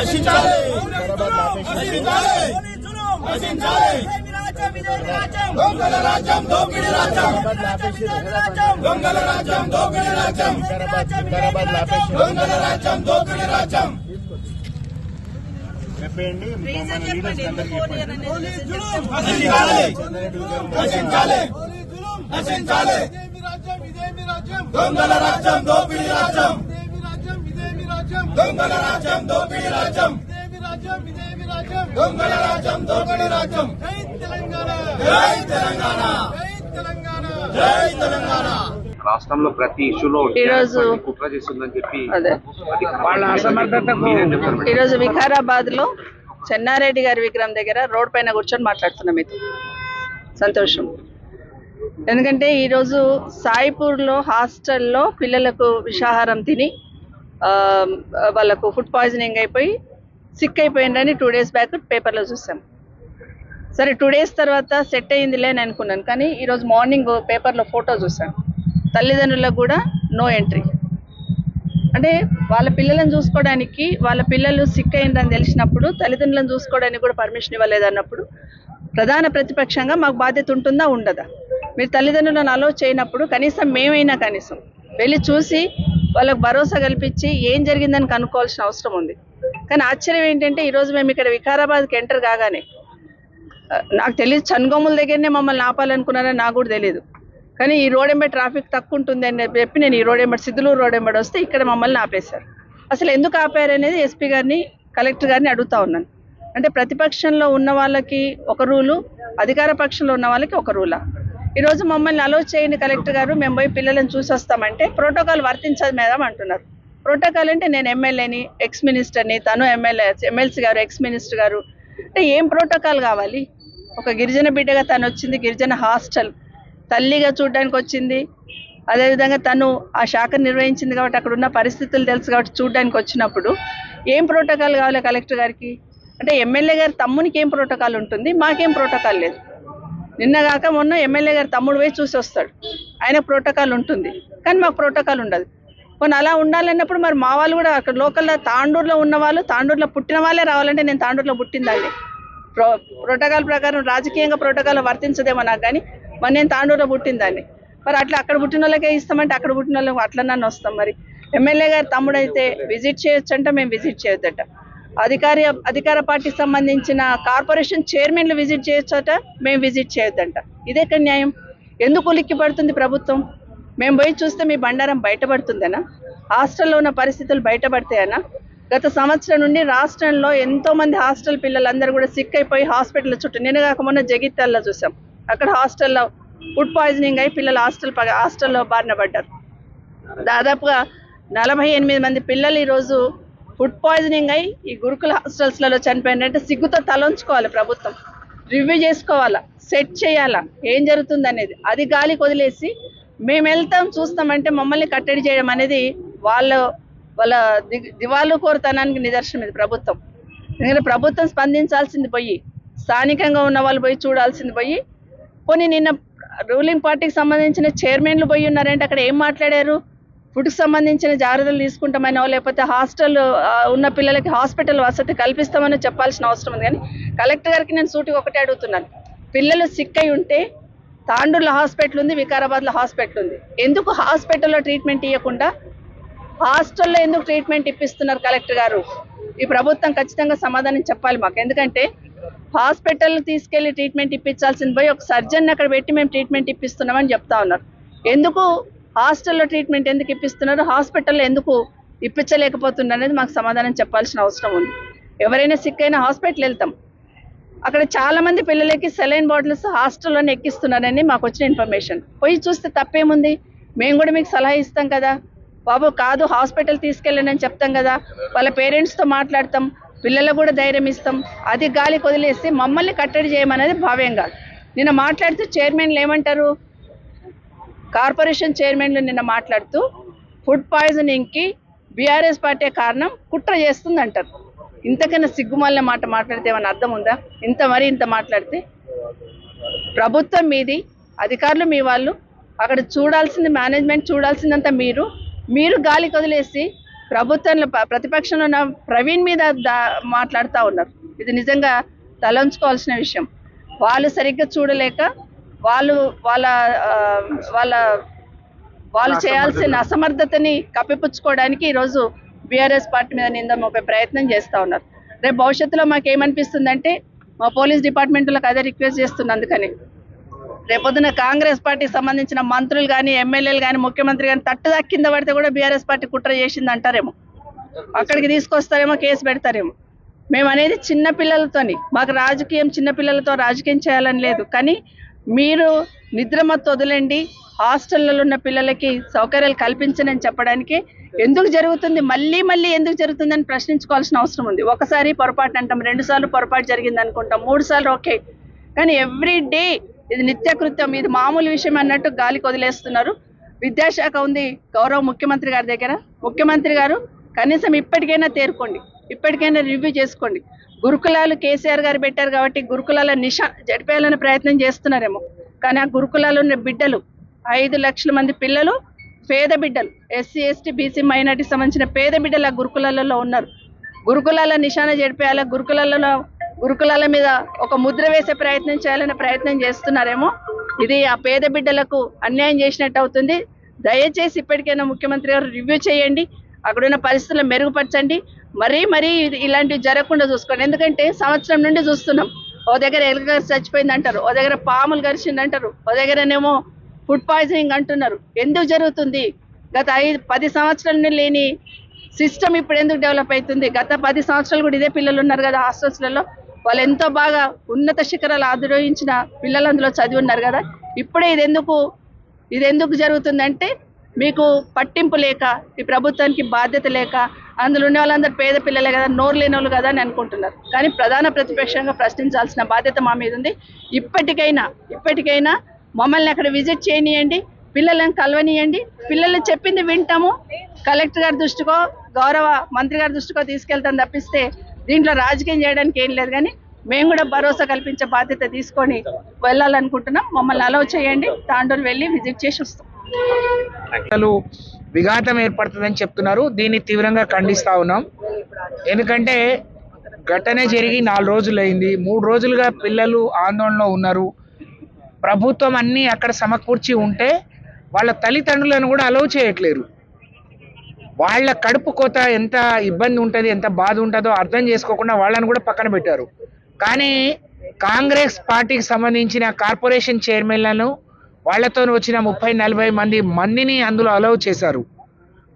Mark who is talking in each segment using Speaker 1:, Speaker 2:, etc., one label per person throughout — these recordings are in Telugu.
Speaker 1: నశించాలి
Speaker 2: వికారాబాద్ ఆపేసి
Speaker 1: నశించాలి నశించాలి దొంగల రాజ్యం దోపిడీ రాజ్యం
Speaker 2: వికారాబాద్ ఆపేసి
Speaker 1: దొంగల రాజ్యం దోపిడీ రాజ్యం
Speaker 2: వికారాబాద్ వికారాబాద్ ఆపేసి
Speaker 1: దొంగల రాజ్యం దోపిడీ రాజ్యం
Speaker 2: చెప్పేయండి మన లీడర్స్ అందరికి చెప్పండి
Speaker 1: నశించాలి నశించాలి నశించాలి దొంగల రాజ్యం దోపిడీ రాజ్యం దొంగల రాజ్యం దోపిడీ రాజ్యం. దొంగల రాజ్యం దోపిడీ రాజ్యం. జై తెలంగాణ. జై తెలంగాణ.
Speaker 3: రాష్ట్రంలో ప్రతి ఇష్యూలో
Speaker 4: ఈరోజు-
Speaker 3: కుట్ర చేస్తుందని చెప్పి
Speaker 4: అదే.
Speaker 3: వాళ్ళ మేడం?
Speaker 4: ఈరోజు వికారాబాద్లో చెన్నారెడ్డి గారి విగ్రహం దగ్గర రోడ్ పైన కూర్చొని మాట్లాడుతున్నాం మీతో. సంతోషం. ఎందుకంటే ఈరోజు సాయిపూర్లో హాస్టల్లో పిల్లలకు విషాహారం తిని వాళ్ళకు ఫుడ్ పాయిజనింగ్ అయిపోయి సిక్ అయిపోయిందని టూ డేస్ బ్యాక్ పేపర్లో చూసాం. సరే టూ డేస్ తర్వాత సెట్ అయ్యిందిలే అని అనుకున్నాను కానీ ఈరోజు మార్నింగ్ పేపర్లో ఫోటో చూసాను. తల్లిదండ్రులకు కూడా నో ఎంట్రీ అంటే వాళ్ళ పిల్లలను చూసుకోవడానికి వాళ్ళ పిల్లలు సిక్ అయిందని తెలిసినప్పుడు తల్లిదండ్రులను చూసుకోవడానికి కూడా పర్మిషన్ ఇవ్వలేదు అన్నప్పుడు ప్రధాన ప్రతిపక్షంగా మాకు బాధ్యత ఉంటుందా ఉండదా? మీరు తల్లిదండ్రులను అలో చేయనప్పుడు కనీసం మేమైనా కనీసం వెళ్ళి చూసి వాళ్ళకు భరోసా కల్పించి ఏం జరిగిందని కనుక్కోవాల్సిన అవసరం ఉంది. కానీ ఆశ్చర్యం ఏంటంటే ఈరోజు మేము ఇక్కడ వికారాబాద్కి ఎంటర్ కాగానే నాకు తెలియదు చనుగోముల దగ్గరనే మమ్మల్ని ఆపాలనుకున్నారని నాకు కూడా తెలియదు కానీ ఈ రోడ్ ఎంబడి ట్రాఫిక్ తక్కువ ఉంటుంది అని చెప్పి నేను ఈ రోడ్ ఎంబడి సిద్ధులూరు రోడ్ ఎంబడి వస్తే ఇక్కడ మమ్మల్ని ఆపేశారు. అసలు ఎందుకు ఆపారు అనేది ఎస్పీ గారిని కలెక్టర్ గారిని అడుగుతా ఉన్నాను. అంటే ప్రతిపక్షంలో ఉన్న వాళ్ళకి ఒక రూలు అధికార పక్షంలో ఉన్న వాళ్ళకి ఒక రూలా. ఈరోజు మమ్మల్ని అలో చేయండి కలెక్టర్ గారు. మేము పోయి పిల్లలను చూసి వస్తామంటే ప్రోటోకాల్ వర్తించదు మేడం అంటున్నారు. ప్రోటోకాల్ అంటే నేను ఎమ్మెల్యేని ఎక్స్ మినిస్టర్ని తను ఎమ్మెల్యే ఎమ్మెల్సీ గారు ఎక్స్ మినిస్టర్ గారు. అంటే ఏం ప్రోటోకాల్ కావాలి? ఒక గిరిజన బిడ్డగా తను వచ్చింది గిరిజన హాస్టల్ తల్లిగా చూడడానికి వచ్చింది. అదేవిధంగా తను ఆ శాఖ నిర్వహించింది కాబట్టి అక్కడ ఉన్న పరిస్థితులు తెలుసు కాబట్టి చూడడానికి వచ్చినప్పుడు ఏం ప్రోటోకాల్ కావాలి కలెక్టర్ గారికి? అంటే ఎమ్మెల్యే గారి తమ్మునికి ఏం ప్రోటోకాల్ ఉంటుంది? మాకేం ప్రోటోకాల్ లేదు. నిన్న కాక మొన్న ఎమ్మెల్యే గారు తమ్ముడు పోయి చూసి వస్తాడు. ఆయన ప్రోటోకాల్ ఉంటుంది. కానీ మాకు ప్రోటోకాల్ ఉండదు. కొన్ని అలా ఉండాలన్నప్పుడు మరి మా వాళ్ళు కూడా అక్కడ లోకల్లో తాండూరులో ఉన్న వాళ్ళు తాండూరులో పుట్టిన వాళ్ళే రావాలంటే నేను తాండూరులో పుట్టిందండి ప్రో ప్రోటోకాల్ ప్రకారం రాజకీయంగా ప్రోటోకాల్ వర్తించదేమో నాకు కానీ మరి నేను తాండూరులో పుట్టిందాన్ని మరి అట్లా అక్కడ పుట్టిన వాళ్ళకే ఇస్తామంటే అక్కడ పుట్టిన వాళ్ళకి అట్లా నన్ను వస్తాం మరి. ఎమ్మెల్యే గారు తమ్ముడైతే విజిట్ చేయొచ్చు అంటే మేము విజిట్ చేయొద్దట. అధికారి అధికార పార్టీకి సంబంధించిన కార్పొరేషన్ చైర్మన్లు విజిట్ చేయొచ్చట మేము విజిట్ చేయొద్దంట. ఇదే న్యాయం. ఎందుకు ఉలిక్కి పడుతుంది ప్రభుత్వం? మేము పోయి చూస్తే మీ బండారం బయటపడుతుందనా? హాస్టల్లో ఉన్న పరిస్థితులు బయటపడతాయనా? గత సంవత్సరం నుండి రాష్ట్రంలో ఎంతో మంది హాస్టల్ పిల్లలందరూ కూడా సిక్ అయిపోయి హాస్పిటల్ చుట్టూ నేను కాక మొన్న జగిత్యాల్లో చూసాం. అక్కడ హాస్టల్లో ఫుడ్ పాయిజనింగ్ అయి పిల్లలు హాస్టల్ హాస్టల్లో బారిన పడ్డారు. దాదాపుగా నలభై ఎనిమిది మంది పిల్లలు ఈరోజు ఫుడ్ పాయిజనింగ్ అయి ఈ గురుకుల హాస్టల్స్లలో చనిపోయినంటే సిగ్గుతో తలంచుకోవాలి ప్రభుత్వం. రివ్యూ చేసుకోవాలా? సెట్ చేయాలా? ఏం జరుగుతుంది అనేది అది గాలికి వదిలేసి మేము వెళ్తాం చూస్తామంటే మమ్మల్ని కట్టడి చేయడం అనేది వాళ్ళ వాళ్ళ ది దివాలు కోరుతనానికి నిదర్శనం ఇది ప్రభుత్వం. ఎందుకంటే ప్రభుత్వం స్పందించాల్సింది పోయి స్థానికంగా ఉన్న వాళ్ళు పోయి చూడాల్సింది పోయి పోనీ నిన్న రూలింగ్ పార్టీకి సంబంధించిన చైర్మన్లు పోయి ఉన్నారంటే అక్కడ ఏం మాట్లాడారు? ఫుడ్కి సంబంధించిన జాగ్రత్తలు తీసుకుంటామనో లేకపోతే హాస్టల్ ఉన్న పిల్లలకి హాస్పిటల్ వసతి కల్పిస్తామని చెప్పాల్సిన అవసరం ఉంది. కానీ కలెక్టర్ గారికి నేను సూటిగా ఒకటే అడుగుతున్నాను. పిల్లలు సిక్ అయి ఉంటే తాండూరులో హాస్పిటల్ ఉంది వికారాబాద్లో హాస్పిటల్ ఉంది. ఎందుకు హాస్పిటల్లో ట్రీట్మెంట్ ఇవ్వకుండా హాస్టల్లో ఎందుకు ట్రీట్మెంట్ ఇప్పిస్తున్నారు కలెక్టర్ గారు? ఈ ప్రభుత్వం ఖచ్చితంగా సమాధానం చెప్పాలి మాకు. ఎందుకంటే హాస్పిటల్ తీసుకెళ్ళి ట్రీట్మెంట్ ఇప్పించాల్సింది పోయి ఒక సర్జన్ అక్కడ పెట్టి మేము ట్రీట్మెంట్ ఇప్పిస్తున్నామని చెప్తా ఉన్నారు. ఎందుకు హాస్టల్లో ట్రీట్మెంట్ ఎందుకు ఇప్పిస్తున్నారు? హాస్పిటల్లో ఎందుకు ఇప్పించలేకపోతున్నారు అనేది మాకు సమాధానం చెప్పాల్సిన అవసరం ఉంది. ఎవరైనా సిక్ అయినా హాస్పిటల్ వెళ్తాం. అక్కడ చాలా మంది పిల్లలకి సెలైన్ బాటిల్స్ హాస్టల్లోనే ఎక్కిస్తున్నారని మాకు వచ్చిన ఇన్ఫర్మేషన్ పోయి చూస్తే తప్పేముంది? మేము కూడా మీకు సలహా ఇస్తాం కదా. బాబు కాదు హాస్పిటల్ తీసుకెళ్ళండి అని చెప్తాం కదా. వాళ్ళ పేరెంట్స్తో మాట్లాడతాం. పిల్లలకు కూడా ధైర్యం ఇస్తాం. అది గాలికి వదిలేసి మమ్మల్ని కట్టడి చేయమనేది భావ్యం కాదు. నిన్న మాట్లాడుతూ చైర్మన్లు ఏమంటారు? కార్పొరేషన్ చైర్మన్లు నిన్న మాట్లాడుతూ ఫుడ్ పాయిజనింగ్కి బీఆర్ఎస్ పార్టీ కారణం కుట్ర చేస్తుందంటారు. ఇంతకన్నా సిగ్గుమాలిన మాట మాట్లాడితే ఏమైనా అర్థం ఉందా? ఇంత మరి ఇంత మాట్లాడితే? ప్రభుత్వం మీది అధికారులు మీ వాళ్ళు అక్కడ చూడాల్సింది మేనేజ్మెంట్ చూడాల్సిందంతా మీరు. మీరు గాలి కదిలేసి ప్రభుత్వంలో ప్రతిపక్షంలో ఉన్న ప్రవీణ్ మీద మాట్లాడుతూ ఉన్నారు. ఇది నిజంగా తలంచుకోవాల్సిన విషయం. వాళ్ళు సరిగ్గా చూడలేక వాళ్ళు వాళ్ళ వాళ్ళ వాళ్ళు చేయాల్సిన అసమర్థతని కప్పిపుచ్చుకోవడానికి ఈరోజు బీఆర్ఎస్ పార్టీ మీద నింద మోపే ప్రయత్నం చేస్తూ ఉన్నారు. రేపు భవిష్యత్తులో మాకు ఏమనిపిస్తుందంటే మా పోలీస్ డిపార్ట్మెంట్లకు అదే రిక్వెస్ట్ చేస్తున్నా అందుకని. రేపొద్దున కాంగ్రెస్ పార్టీకి సంబంధించిన మంత్రులు కానీ ఎమ్మెల్యేలు కానీ ముఖ్యమంత్రి కానీ తట్టుదా కింద పడితే కూడా బీఆర్ఎస్ పార్టీ కుట్ర చేసింది అంటారేమో. అక్కడికి తీసుకొస్తారేమో కేసు పెడతారేమో. మేము అనేది చిన్న పిల్లలతోని మాకు రాజకీయం చిన్న పిల్లలతో రాజకీయం చేయాలని లేదు. కానీ మీరు నిద్రమత్తు వదిలేండి. హాస్టళ్ళలో ఉన్న పిల్లలకి సౌకర్యాలు కల్పించనని చెప్పడానికి ఎందుకు జరుగుతుంది? మళ్ళీ మళ్ళీ ఎందుకు జరుగుతుందని ప్రశ్నించుకోవాల్సిన అవసరం ఉంది. ఒకసారి పొరపాటు అంటాం రెండు సార్లు పొరపాటు జరిగింది అనుకుంటాం మూడు సార్లు ఓకే. కానీ ఎవ్రీ డే ఇది నిత్యకృత్యం ఇది మామూలు విషయం అన్నట్టు గాలికి వదిలేస్తున్నారు. విద్యాశాఖ ఉంది గౌరవ ముఖ్యమంత్రి గారి దగ్గర. ముఖ్యమంత్రి గారు కనీసం ఇప్పటికైనా తేరుకోండి. ఇప్పటికైనా రివ్యూ చేసుకోండి. గురుకులాలు కేసీఆర్ గారు పెట్టారు కాబట్టి గురుకులాల నిషా జడిపేయాలని ప్రయత్నం చేస్తున్నారేమో. కానీ ఆ గురుకులాలు ఉన్న బిడ్డలు ఐదు లక్షల మంది పిల్లలు పేద బిడ్డలు ఎస్సీ ఎస్టీ బీసీ మైనార్టీకి సంబంధించిన పేద బిడ్డలు ఆ గురుకులాలలో ఉన్నారు. గురుకులాల నిశాన జడిపేయాల గురుకులాలలో గురుకులాల మీద ఒక ముద్ర వేసే ప్రయత్నం చేయాలనే ప్రయత్నం చేస్తున్నారేమో. ఇది ఆ పేద బిడ్డలకు అన్యాయం చేసినట్టు అవుతుంది. దయచేసి ఇప్పటికైనా ముఖ్యమంత్రి గారు రివ్యూ చేయండి. అక్కడున్న పరిస్థితులను మెరుగుపరచండి. మరీ మరీ ఇలాంటివి జరగకుండా చూసుకోండి. ఎందుకంటే సంవత్సరం నుండి చూస్తున్నాం ఓ దగ్గర ఎలుక చచ్చిపోయింది అంటారు ఓ దగ్గర పాములు గరిచింది అంటారు ఓ దగ్గరనేమో ఫుడ్ పాయిజనింగ్ అంటున్నారు. ఎందుకు జరుగుతుంది? గత ఐదు పది సంవత్సరాల నుండి లేని సిస్టమ్ ఇప్పుడు ఎందుకు డెవలప్ అవుతుంది? గత పది సంవత్సరాలు కూడా ఇదే పిల్లలు ఉన్నారు కదా హాస్టల్స్లలో. వాళ్ళు ఎంతో బాగా ఉన్నత శిఖరాలు ఆదిరోహించిన పిల్లలు అందులో చదివి ఉన్నారు కదా. ఇప్పుడే ఇది ఎందుకు ఇది ఎందుకు జరుగుతుందంటే మీకు పట్టింపు లేక ఈ ప్రభుత్వానికి బాధ్యత లేక అందులో ఉన్న వాళ్ళందరూ పేద పిల్లలే కదా నోరు లేని వాళ్ళు కదా అని అనుకుంటున్నారు. కానీ ప్రధాన ప్రతిపక్షంగా ప్రశ్నించాల్సిన బాధ్యత మా మీద ఉంది. ఇప్పటికైనా ఇప్పటికైనా మమ్మల్ని అక్కడ విజిట్ చేయనియండి పిల్లలను కలవనియండి. పిల్లలు చెప్పింది వింటాము. కలెక్టర్ గారి దృష్టికో గౌరవ మంత్రి గారి దృష్టికో తీసుకెళ్తాం తప్పిస్తే దీంట్లో రాజకీయం చేయడానికి ఏం లేదు కానీ మేము కూడా భరోసా కల్పించే బాధ్యత తీసుకొని వెళ్ళాలనుకుంటున్నాం. మమ్మల్ని అలౌ చేయండి. తాండూరు వెళ్ళి విజిట్ చేసి వస్తాం.
Speaker 5: అసలు విఘాతం ఏర్పడుతుందని చెప్తున్నారు. దీన్ని తీవ్రంగా ఖండిస్తా ఉన్నాం. ఎందుకంటే ఘటన జరిగి నాలుగు రోజులు అయింది. మూడు రోజులుగా పిల్లలు ఆందోళనలో ఉన్నారు. ప్రభుత్వం అన్నీ అక్కడ సమకూర్చి ఉంటే వాళ్ళ తల్లిదండ్రులను కూడా అలౌ చేయట్లేరు. వాళ్ళ కడుపు కోత ఎంత ఇబ్బంది ఉంటుంది ఎంత బాధ ఉంటుందో అర్థం చేసుకోకుండా వాళ్ళని కూడా పక్కన పెట్టారు. కానీ కాంగ్రెస్ పార్టీకి సంబంధించిన కార్పొరేషన్ చైర్మన్లను వాళ్ళతో వచ్చిన ముప్పై నలభై మంది మందిని అందులో అలౌ చేశారు.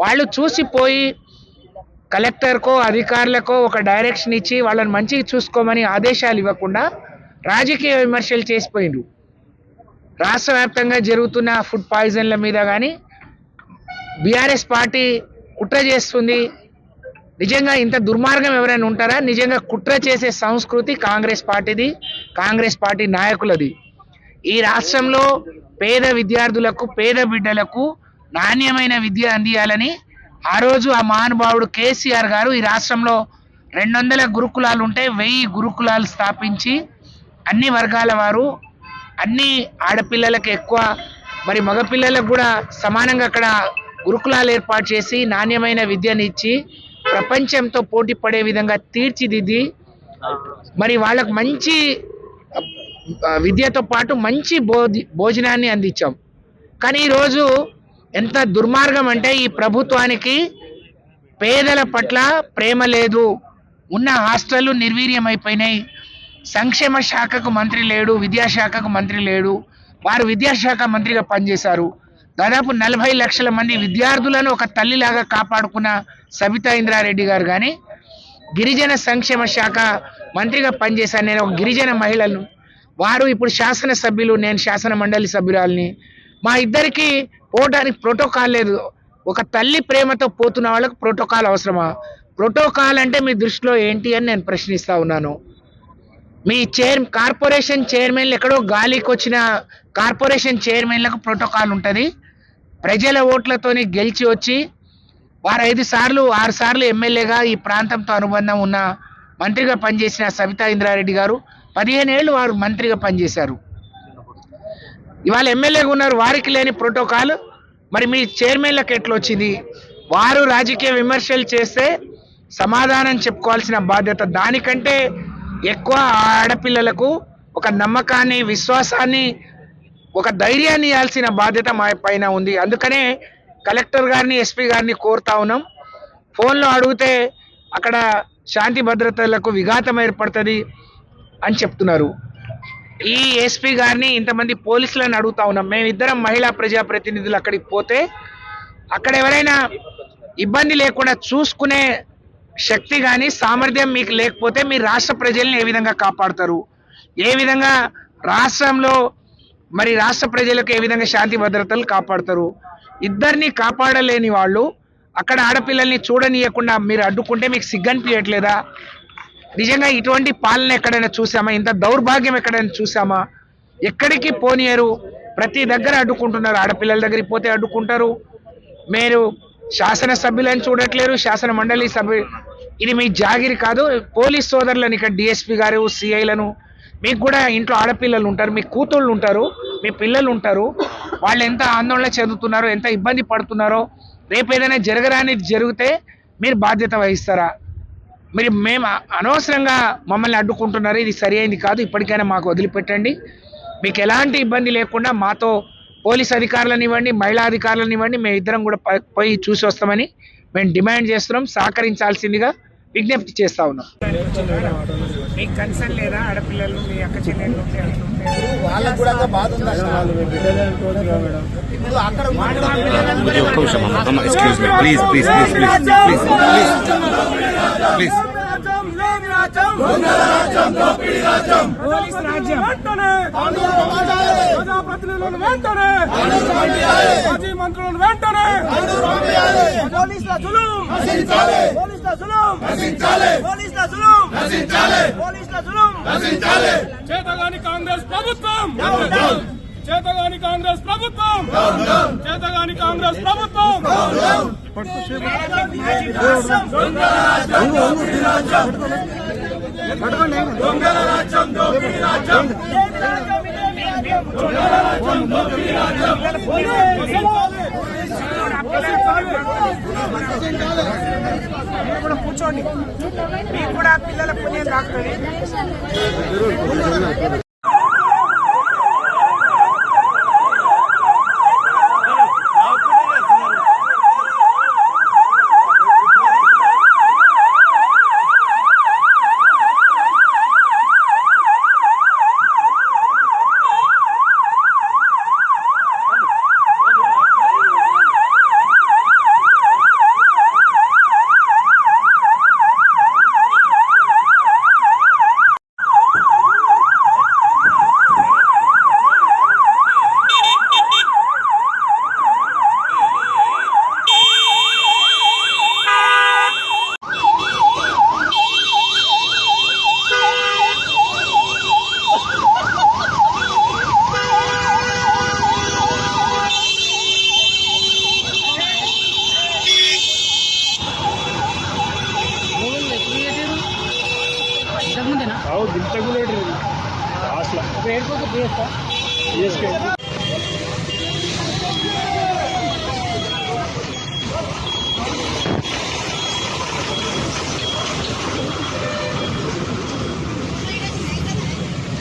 Speaker 5: వాళ్ళు చూసిపోయి కలెక్టర్కో అధికారులకో ఒక డైరెక్షన్ ఇచ్చి వాళ్ళని మంచిగా చూసుకోమని ఆదేశాలు ఇవ్వకుండా రాజకీయ విమర్శలు చేసిపోయిండ్రు. రాష్ట్ర వ్యాప్తంగా జరుగుతున్న ఫుడ్ పాయిజన్ల మీద కానీ బీఆర్ఎస్ పార్టీ కుట్ర చేస్తుంది. నిజంగా ఇంత దుర్మార్గం ఎవరైనా ఉంటారా? నిజంగా కుట్ర చేసే సంస్కృతి కాంగ్రెస్ పార్టీది కాంగ్రెస్ పార్టీ నాయకులది. ఈ రాష్ట్రంలో పేద విద్యార్థులకు పేద బిడ్డలకు నాణ్యమైన విద్య అందియాలని ఆ రోజు ఆ మహానుభావుడు కేసీఆర్ గారు ఈ రాష్ట్రంలో రెండు వందల గురుకులాలు ఉంటే వెయ్యి గురుకులాలు స్థాపించి అన్ని వర్గాల వారు అన్ని ఆడపిల్లలకు ఎక్కువ మరి మగపిల్లలకు కూడా సమానంగా అక్కడ గురుకులాలు ఏర్పాటు చేసి నాణ్యమైన విద్యను ఇచ్చి ప్రపంచంతో పోటీ పడే విధంగా తీర్చిదిద్ది మరి వాళ్ళకు మంచి విద్యతో పాటు మంచి బోధి భోజనాన్ని అందించాం. కానీ ఈరోజు ఎంత దుర్మార్గం అంటే ఈ ప్రభుత్వానికి పేదల పట్ల ప్రేమ లేదు. ఉన్న హాస్టళ్ళు నిర్వీర్యమైపోయినాయి. సంక్షేమ శాఖకు మంత్రి లేడు విద్యాశాఖకు మంత్రి లేడు. వారు విద్యాశాఖ మంత్రిగా పనిచేశారు. దాదాపు నలభై లక్షల మంది విద్యార్థులను ఒక తల్లిలాగా కాపాడుకున్న సబితా ఇంద్రారెడ్డి గారు కానీ గిరిజన సంక్షేమ శాఖ మంత్రిగా పనిచేశాను నేను ఒక గిరిజన మహిళను వారు ఇప్పుడు శాసనసభ్యులు నేను శాసన మండలి సభ్యురాలని. మా ఇద్దరికి పోవడానికి ప్రోటోకాల్ లేదు. ఒక తల్లి ప్రేమతో పోతున్న వాళ్ళకు ప్రోటోకాల్ అవసరమా? ప్రోటోకాల్ అంటే మీ దృష్టిలో ఏంటి అని నేను ప్రశ్నిస్తా ఉన్నాను. మీ చైర్ కార్పొరేషన్ చైర్మన్లు ఎక్కడో గాలికి వచ్చిన కార్పొరేషన్ చైర్మన్లకు ప్రోటోకాల్ ఉంటుంది. ప్రజల ఓట్లతోని గెలిచి వచ్చి వారు ఐదు సార్లు ఆరు సార్లు ఎమ్మెల్యేగా ఈ ప్రాంతంతో అనుబంధం ఉన్న మంత్రిగా పనిచేసిన సవితా ఇంద్రారెడ్డి గారు పదిహేనేళ్ళు వారు మంత్రిగా పనిచేశారు. ఇవాళ ఎమ్మెల్యేగా ఉన్నారు వారికి లేని ప్రోటోకాల్. మరి మీ చైర్మన్లకు ఎట్లా వచ్చింది. వారు రాజకీయ విమర్శలు చేస్తే సమాధానం చెప్పుకోవాల్సిన బాధ్యత దానికంటే ఎక్కువ ఆడపిల్లలకు ఒక నమ్మకాన్ని విశ్వాసాన్ని ఒక ధైర్యాన్ని ఇవ్వాల్సిన బాధ్యత మా పైన ఉంది. అందుకనే కలెక్టర్ గారిని ఎస్పీ గారిని కోరుతా ఉన్నాం. ఫోన్లో అడిగితే అక్కడ శాంతి భద్రతలకు విఘాతం ఏర్పడుతుంది. అని చెప్తున్నారు. ఈ ఎస్పీ గారిని ఇంతమంది పోలీసులను అడుగుతా ఉన్నాం. మేమిద్దరం మహిళా ప్రజాప్రతినిధులు అక్కడికి పోతే అక్కడ ఎవరైనా ఇబ్బంది లేకుండా చూసుకునే శక్తి కానీ సామర్థ్యం మీకు లేకపోతే మీ రాష్ట్ర ప్రజల్ని ఏ విధంగా కాపాడతారు? ఏ విధంగా రాష్ట్రంలో మరి రాష్ట్ర ప్రజలకు ఏ విధంగా శాంతి భద్రతలు కాపాడతారు? ఇద్దరిని కాపాడలేని వాళ్ళు అక్కడ ఆడపిల్లల్ని చూడనీయకుండా మీరు అడ్డుకుంటే మీకు సిగ్గనిపించట్లేదా నిజంగా ఇటువంటి పాలన ఎక్కడైనా చూసామా ఇంత దౌర్భాగ్యం ఎక్కడైనా చూసామా ఎక్కడికి పోనీయరు. ప్రతి దగ్గర అడ్డుకుంటున్నారు. ఆడపిల్లల దగ్గరికి పోతే అడ్డుకుంటారు. మీరు శాసన సభ్యులను చూడట్లేరు. శాసన మండలి సభ్యు ఇది మీ జాగిరి కాదు. పోలీస్ సోదరులను ఇక్కడ డిఎస్పీ గారు సిఐలను మీకు కూడా ఇంట్లో ఆడపిల్లలు ఉంటారు. మీ కూతుళ్ళు ఉంటారు. మీ పిల్లలు ఉంటారు. వాళ్ళు ఎంత ఆందోళన చెందుతున్నారో ఎంత ఇబ్బంది పడుతున్నారో రేపు ఏదైనా జరగరానిది జరిగితే మీరు బాధ్యత వహిస్తారా? మీరు మేము అనవసరంగా మమ్మల్ని అడ్డుకుంటున్నారు. ఇది సరి అయింది కాదు. ఇప్పటికైనా మాకు వదిలిపెట్టండి. మీకు ఎలాంటి ఇబ్బంది లేకుండా మాతో పోలీస్ అధికారులను ఇవ్వండి మహిళా అధికారులను ఇవ్వండి. మేము ఇద్దరం కూడా పోయి చూసి వస్తామని మేము డిమాండ్ చేస్తున్నాం. సహకరించాల్సిందిగా విజ్ఞప్తి చేస్తా ఉన్నాం. మీకు కన్సర్న్ లేదా? ఆడపిల్లలు మీ అక్క చెల్లెళ్ళు
Speaker 2: వాళ్ళకు కూడా బాధ ఉంది? ఇప్పుడు అక్కడ
Speaker 6: ఒక్క నిమిషం అమ్మ అమ్మ excuse me please please please please please please
Speaker 5: police రాజ్యం
Speaker 1: ప్రజాప్రతినిధులను వెంటనే మాజీ మంత్రులను వెంటనే పోలీసుల జులుం పోలీసుల జులుం పోలీసుల జులుం పోలీసుల జులుం చేతగాని కాంగ్రెస్ ప్రభుత్వం చేతగాని కాంగ్రెస్ ప్రభుత్వం చేతగాని కాంగ్రెస్ ప్రభుత్వం దొంగల రాజ్యం దోపిడీ రాజ్యం
Speaker 5: కూడా కూర్చోండి మీకు కూడా పిల్లల పుణ్యం దాక్కుతుంది